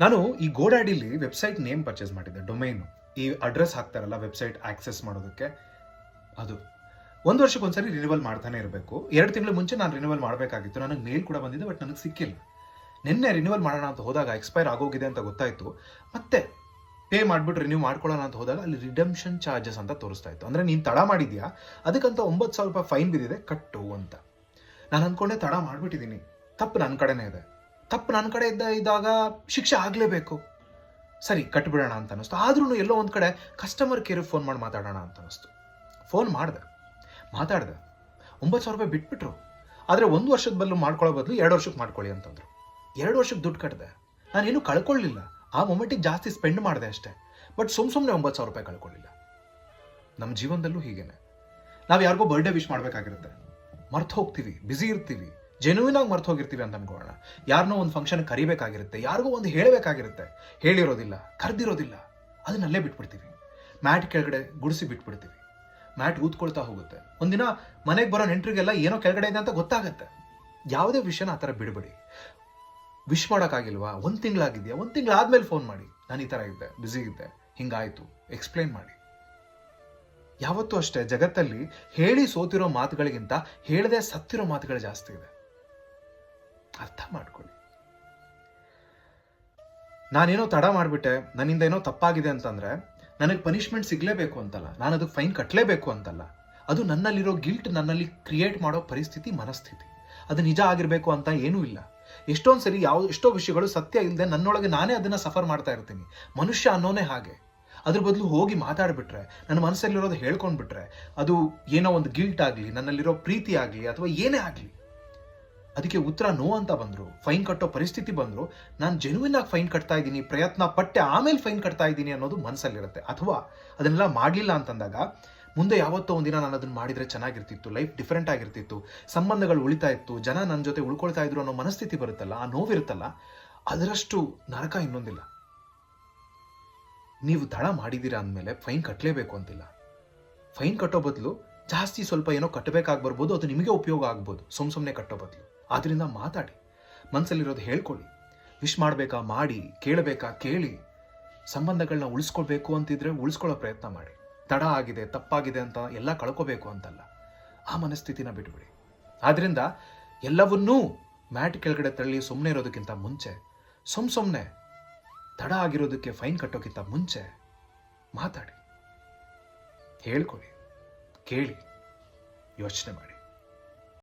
ನಾನು ಈ ಗೋಡ್ಯಾಡಿಲಿ ವೆಬ್ಸೈಟ್ ನೇಮ್ ಪರ್ಚೇಸ್ ಮಾಡಿದ್ದೆ, ಡೊಮೈನು. ಈ ಅಡ್ರೆಸ್ ಹಾಕ್ತಾರಲ್ಲ, ವೆಬ್ಸೈಟ್ ಆಕ್ಸೆಸ್ ಮಾಡೋದಕ್ಕೆ. ಅದು. ಒಂದು ವರ್ಷಕ್ಕೆ ಒಂದ್ಸರಿ ರಿನಿವಲ್ ಮಾಡ್ತಾನೆ ಇರಬೇಕು. ಎರಡು ತಿಂಗಳ ಮುಂಚೆ ನಾನು ರಿನಿವಲ್ ಮಾಡಬೇಕಾಗಿತ್ತು. ನನಗೆ ಮೇಲ್ ಕೂಡ ಬಂದಿದೆ ಬಟ್ ನನಗೆ ಸಿಕ್ಕಿಲ್ಲ. ನಿನ್ನೆ ರಿನಿವಲ್ ಮಾಡೋಣ ಅಂತ ಹೋದಾಗ ಎಕ್ಸ್ಪೈರ್ ಆಗೋಗಿದೆ ಅಂತ ಗೊತ್ತಾಯಿತು. ಮತ್ತೆ ಪೇ ಮಾಡಿಬಿಟ್ಟು ರಿನ್ಯೂ ಮಾಡ್ಕೊಳ್ಳೋಣ ಅಂತ ಹೋದಾಗ ಅಲ್ಲಿ ರಿಡಮ್ಷನ್ ಚಾರ್ಜಸ್ ಅಂತ ತೋರಿಸ್ತಾ ಇತ್ತು. ಅಂದರೆ ನೀನು ತಡ ಮಾಡಿದ್ಯಾ? ಅದಕ್ಕಂತ ಒಂಬತ್ತು ಸಾವಿರ ರೂಪಾಯಿ ಫೈನ್ ಬಿದ್ದಿದೆ, ಕಟ್ಟು ಅಂತ. ನಾನು ಅಂದ್ಕೊಂಡೆ ತಡ ಮಾಡಿಬಿಟ್ಟಿದ್ದೀನಿ ತಪ್ಪು ನನ್ನ ಕಡೆನೇ ಇದೆ. ತಪ್ಪು ನನ್ನ ಕಡೆ ಇದ್ದ ಇದ್ದಾಗ ಶಿಕ್ಷೆ ಆಗಲೇಬೇಕು. ಸರಿ, ಕಟ್ಬಿಡೋಣ ಅಂತ ಅನ್ನಿಸ್ತು. ಆದ್ರೂ ಎಲ್ಲೋ ಒಂದು ಕಡೆ ಕಸ್ಟಮರ್ ಕೇರಿಗೆ ಫೋನ್ ಮಾಡಿ ಮಾತಾಡೋಣ ಅಂತ ಅನ್ನಿಸ್ತು. ಫೋನ್ ಮಾಡಿದೆ. ಮಾತಾಡಿದೆ. ಒಂಬತ್ತು ಸಾವಿರ ರೂಪಾಯಿ ಬಿಟ್ಬಿಟ್ರು. ಆದರೆ ಒಂದು ವರ್ಷದ ಬದಲು ಮಾಡ್ಕೊಳ್ಳೋ ಬದಲು ಎರಡು ವರ್ಷಕ್ಕೆ ಮಾಡ್ಕೊಳ್ಳಿ ಅಂತಂದರು ಎರಡು ವರ್ಷಕ್ಕೆ ದುಡ್ಡು ಕಟ್ಟಿದೆ ನಾನೇನು ಕಳ್ಕೊಳ್ಳಿಲ್ಲ. ಆ ಮೊಮೆಂಟಿಗೆ ಜಾಸ್ತಿ ಸ್ಪೆಂಡ್ ಮಾಡಿದೆ ಅಷ್ಟೇ. ಬಟ್ ಸುಮ್ ಸುಮ್ಮನೆ ಒಂಬತ್ತು ಸಾವಿರ ರೂಪಾಯಿ ಕಳ್ಕೊಳ್ಳಿಲ್ಲ. ನಮ್ಮ ಜೀವನದಲ್ಲೂ ಹೀಗೇನೆ. ನಾವು ಯಾರಿಗೋ ಬರ್ಡೇ ವಿಶ್ ಮಾಡಬೇಕಾಗಿರುತ್ತೆ. ಮರ್ತು ಹೋಗ್ತೀವಿ. ಬ್ಯುಸಿ ಇರ್ತೀವಿ. ಜೆನ್ಯೂನ್ ಆಗಿ ಮರ್ತು ಹೋಗಿರ್ತೀವಿ ಅಂತ ಅನ್ಕೊಳ್ಳೋಣ. ಯಾರನ್ನೋ ಒಂದು ಫಂಕ್ಷನ್ ಕರಿಬೇಕಾಗಿರುತ್ತೆ, ಯಾರಿಗೂ ಒಂದು ಹೇಳಬೇಕಾಗಿರುತ್ತೆ. ಹೇಳಿರೋದಿಲ್ಲ, ಕರೆದಿರೋದಿಲ್ಲ. ಅದನ್ನಲ್ಲೇ ಬಿಟ್ಬಿಡ್ತೀವಿ. ಮ್ಯಾಟ್ ಕೆಳಗಡೆ ಗುಡಿಸಿ ಬಿಟ್ಬಿಡ್ತೀವಿ. ಮ್ಯಾಟ್ ಊದ್ಕೊಳ್ತಾ ಹೋಗುತ್ತೆ. ಒಂದಿನ ಮನೆಗೆ ಬರೋ ನೆಂಟರಿಗೆಲ್ಲ ಏನೋ ಕೆಳಗಡೆ ಇದೆ ಅಂತ ಗೊತ್ತಾಗುತ್ತೆ. ಯಾವುದೇ ವಿಷಯನ ಆ ಥರ ಬಿಡಬೇಡಿ. ವಿಶ್ ಮಾಡೋಕ್ಕಾಗಿಲ್ವಾ? ಒಂದು ತಿಂಗಳಾಗಿದೆಯಾ? ಒಂದು ತಿಂಗಳಾದ್ಮೇಲೆ ಫೋನ್ ಮಾಡಿ. ನಾನು ಈ ಥರ ಇದ್ದೆ ಬ್ಯುಸಿ ಇದ್ದೆ. ಹಿಂಗಾಯಿತು. ಎಕ್ಸ್ಪ್ಲೈನ್ ಮಾಡಿ. ಯಾವತ್ತೂ ಅಷ್ಟೇ ಜಗತ್ತಲ್ಲಿ ಹೇಳಿ ಸೋತಿರೋ ಮಾತುಗಳಿಗಿಂತ ಹೇಳದೆ ಸತ್ತಿರೋ ಮಾತುಗಳು ಜಾಸ್ತಿ ಇದೆ. ಅರ್ಥ ಮಾಡ್ಕೊಳ್ಳಿ ನಾನೇನೋ ತಡ ಮಾಡಿಬಿಟ್ಟೆ, ನನ್ನಿಂದ ಏನೋ ತಪ್ಪಾಗಿದೆ ಅಂತಂದ್ರೆ, ನನಗೆ ಪನಿಷ್ಮೆಂಟ್ ಸಿಗಲೇಬೇಕು ಅಂತಲ್ಲ, ನಾನು ಅದಕ್ಕೆ ಫೈನ್ ಕಟ್ಟಲೇಬೇಕು ಅಂತಲ್ಲ. ಅದು ನನ್ನಲ್ಲಿರೋ ಗಿಲ್ಟ್ ನನ್ನಲ್ಲಿ ಕ್ರಿಯೇಟ್ ಮಾಡೋ ಪರಿಸ್ಥಿತಿ ಮನಸ್ಥಿತಿ. ಅದು ನಿಜ ಆಗಿರಬೇಕು ಅಂತ ಏನೂ ಇಲ್ಲ. ಎಷ್ಟೊಂದು ಸರಿ ಯಾವ, ಎಷ್ಟೋ ವಿಷಯಗಳು ಸತ್ಯ ಇಲ್ಲದೆ ನನ್ನೊಳಗೆ ನಾನೇ ಅದನ್ನು ಸಫರ್ ಮಾಡ್ತಾ ಇರ್ತೀನಿ. ಮನುಷ್ಯ ಅನ್ನೋನೇ ಹಾಗೆ. ಅದ್ರ ಬದಲು ಹೋಗಿ ಮಾತಾಡಿಬಿಟ್ರೆ, ನನ್ನ ಮನಸ್ಸಲ್ಲಿರೋದು ಹೇಳ್ಕೊಂಡ್ಬಿಟ್ರೆ, ಅದು ಏನೋ ಒಂದು ಗಿಲ್ಟ್ ಆಗಲಿ, ನನ್ನಲ್ಲಿರೋ ಪ್ರೀತಿ ಆಗಲಿ, ಅಥವಾ ಏನೇ ಆಗಲಿ ಅದಕ್ಕೆ ಉತ್ತರ ನೋ ಅಂತ ಬಂದ್ರು. ಫೈನ್ ಕಟ್ಟೋ ಪರಿಸ್ಥಿತಿ ಬಂದ್ರು. ನಾನು ಜೆನ್ಯೂನ್ ಆಗಿ ಫೈನ್ ಕಟ್ತಾ ಇದ್ದೀನಿ, ಪ್ರಯತ್ನ ಪಟ್ಟೆ ಆಮೇಲೆ ಫೈನ್ ಕಟ್ತಾ ಇದ್ದೀನಿ ಅನ್ನೋದು ಮನಸ್ಸಲ್ಲಿರುತ್ತೆ ಅಥವಾ ಅದನ್ನೆಲ್ಲ ಮಾಡಲಿಲ್ಲ ಅಂತಂದಾಗ ಮುಂದೆ ಯಾವತ್ತೋ ಒಂದಿನ ನಾನು ಅದನ್ನು ಮಾಡಿದರೆ ಚೆನ್ನಾಗಿರ್ತಿತ್ತು ಲೈಫ್ ಡಿಫ್ರೆಂಟ್ ಆಗಿರ್ತಿತ್ತು, ಸಂಬಂಧಗಳು ಉಳಿತಾ ಇತ್ತು, ಜನ ನನ್ನ ಜೊತೆ ಉಳ್ಕೊಳ್ತಾ ಇದ್ರು ಅನ್ನೋ ಮನಸ್ಥಿತಿ ಬರುತ್ತಲ್ಲ, ಆ ನೋವಿರುತ್ತಲ್ಲ, ಅದರಷ್ಟು ನರಕ ಇನ್ನೊಂದಿಲ್ಲ. ನೀವು ದಳ ಮಾಡಿದ್ದೀರಾ ಅಂದಮೇಲೆ ಫೈನ್ ಕಟ್ಟಲೇಬೇಕು ಅಂತಿಲ್ಲ. ಫೈನ್ ಕಟ್ಟೋ ಬದಲು ಜಾಸ್ತಿ ಸ್ವಲ್ಪ ಏನೋ ಕಟ್ಟಬೇಕಾಗಿ ಬರ್ಬೋದು ಅದು ನಿಮಗೆ ಉಪಯೋಗ ಆಗ್ಬೋದು. ಸುಮ್ ಸುಮ್ಮನೆ ಕಟ್ಟೋ ಬದಲು. ಆದ್ರಿಂದ ಮಾತಾಡಿ. ಮನಸ್ಸಲ್ಲಿರೋದು ಹೇಳ್ಕೊಳ್ಳಿ. ವಿಶ್ ಮಾಡಬೇಕಾ ಮಾಡಿ, ಕೇಳಬೇಕಾ ಕೇಳಿ ಸಂಬಂಧಗಳನ್ನ ಉಳಿಸ್ಕೊಳ್ಬೇಕು ಅಂತಿದ್ರೆ ಉಳಿಸ್ಕೊಳ್ಳೋ ಪ್ರಯತ್ನ ಮಾಡಿ. ತಡ ಆಗಿದೆ, ತಪ್ಪಾಗಿದೆ ಅಂತ ಎಲ್ಲ ಕಳ್ಕೋಬೇಕು ಅಂತಲ್ಲ. ಆ ಮನಸ್ಥಿತಿನ ಬಿಟ್ಬಿಡಿ. ಆದ್ದರಿಂದ ಎಲ್ಲವನ್ನೂ ಮ್ಯಾಟ್ ಕೆಳಗಡೆ ತಳ್ಳಿ ಸುಮ್ಮನೆ ಇರೋದಕ್ಕಿಂತ ಮುಂಚೆ, ಸುಮ್ ಸುಮ್ಮನೆ ತಡ ಆಗಿರೋದಕ್ಕೆ ಫೈನ್ ಕಟ್ಟೋಕ್ಕಿಂತ ಮುಂಚೆ ಮಾತಾಡಿ. ಹೇಳ್ಕೊಳ್ಳಿ. ಕೇಳಿ ಯೋಚನೆ ಮಾಡಿ.